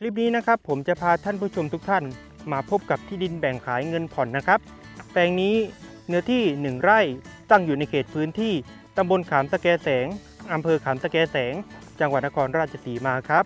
คลิปนี้นะครับผมจะพาท่านผู้ชมทุกท่าน มาพบกับที่ดินแบ่งขายเงินผ่อนนะครับ แปลงนี้เนื้อที่ 1 ไร่ตั้งอยู่ในเขตพื้นที่ตำบลขามสะแกแสงอำเภอขามสะแกแสง จังหวัดนครราชสีมาครับ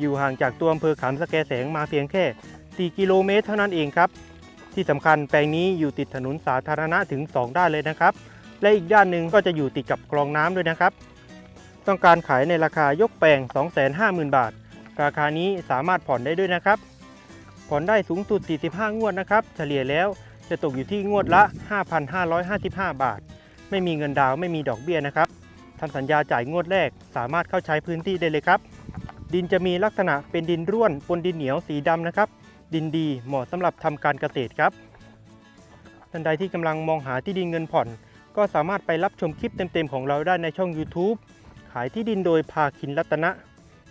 อยู่ห่างจากตัวอำเภอขามสะแกแสงมาเพียงแค่ 4 กิโลเมตรเท่านั้นเองครับ ที่สำคัญแปลงนี้อยู่ติดถนนสาธารณะถึง 2 ด้านเลยนะครับ และอีกด้านหนึ่งก็จะอยู่ติดกับคลองน้ำด้วยนะครับ ต้องการขายในราคายกแปลง 250,000 บาท ราคานี้สามารถผ่อนได้ด้วยนะครับ ผ่อนได้สูงสุด 45 งวดนะครับ เฉลี่ยแล้วจะตกอยู่ที่งวดละ 5,555 บาท ไม่มีเงินดาวไม่มีดอกเบี้ยนะครับทำสัญญาจ่ายงวดแรก สามารถเข้าใช้พื้นที่ได้เลยครับ ดินจะมีลักษณะเป็นดินร่วนปนดินเหนียวสีดำนะครับ ดินดีเหมาะสำหรับทำการเกษตรครับท่านใดที่กำลังมองหาที่ดินเงินผ่อน ก็สามารถไปรับชมคลิปเต็มๆของเราได้ในช่อง YouTube ขายที่ดินโดยภาคินรัตนะ